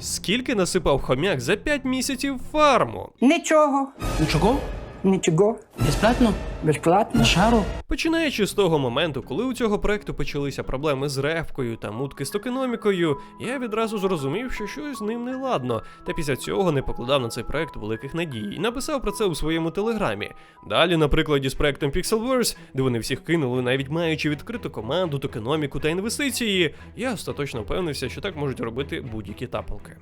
Скільки насипав хомяк за 5 місяців фарму? Нічого, Нічого? Нічого, Безплатно? безплатно. На шару? Починаючи з того моменту, коли у цього проекту почалися проблеми з ревкою та мутки з токеномікою, я відразу зрозумів, що щось з ним не ладно, та після цього не покладав на цей проект великих надій і написав про це у своєму телеграмі. Далі, на прикладі з проектом Pixelverse, де вони всіх кинули, навіть маючи відкриту команду, токеноміку та інвестиції, я остаточно впевнився, що так можуть робити будь-які тапалки.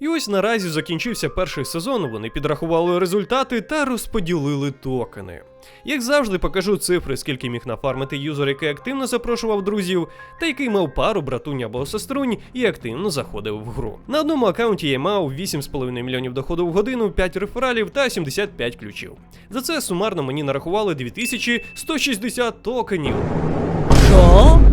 І ось наразі закінчився перший сезон, вони підрахували результати та розподілили токени. Як завжди, покажу цифри, скільки міг нафармити юзер, який активно запрошував друзів, та який мав пару братунь або сеструнь і активно заходив в гру. На одному аккаунті я мав 8,5 мільйонів доходу в годину, 5 рефералів та 75 ключів. За це сумарно мені нарахували 2160 токенів.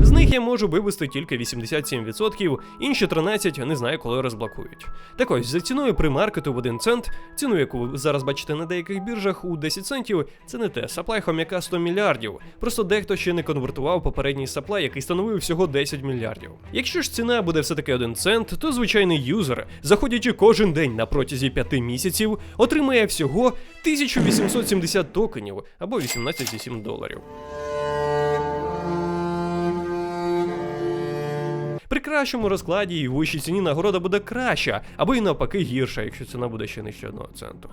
З них я можу вивести тільки 87%, інші 13 не знаю, коли розблокують. Так ось, за ціною примаркету в 1 цент, ціну, яку ви зараз бачите на деяких біржах у 10 центів, це не те, саплай хомяка 100 мільярдів. Просто дехто ще не конвертував попередній саплай, який становив всього 10 мільярдів. Якщо ж ціна буде все-таки 1 цент, то звичайний юзер, заходячи кожен день на протязі 5 місяців, отримає всього 1870 токенів або 18,7 доларів. Кращому розкладі і вищій ціні нагорода буде краща, або й навпаки гірша, якщо ціна буде ще нижче одного центу.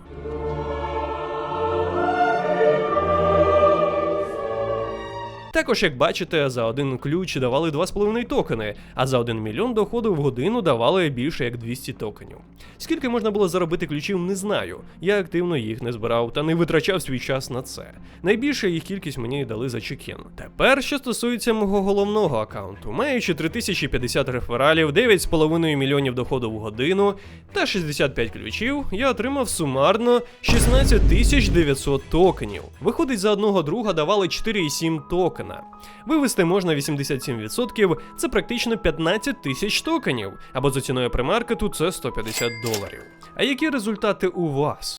Також, як бачите, за один ключ давали 2,5 токени, а за 1 мільйон доходу в годину давали більше як 200 токенів. Скільки можна було заробити ключів, не знаю. Я активно їх не збирав та не витрачав свій час на це. Найбільше їх кількість мені дали за чекін. Тепер, що стосується мого головного аккаунту, маючи 3050 рефералів, 9,5 мільйонів доходу в годину та 65 ключів, я отримав сумарно 16900 токенів. Виходить, за одного друга давали 4,7 токена. Вивести можна 87%, це практично 15 тисяч токенів, або за ціною примаркету це 150 доларів. А які результати у вас?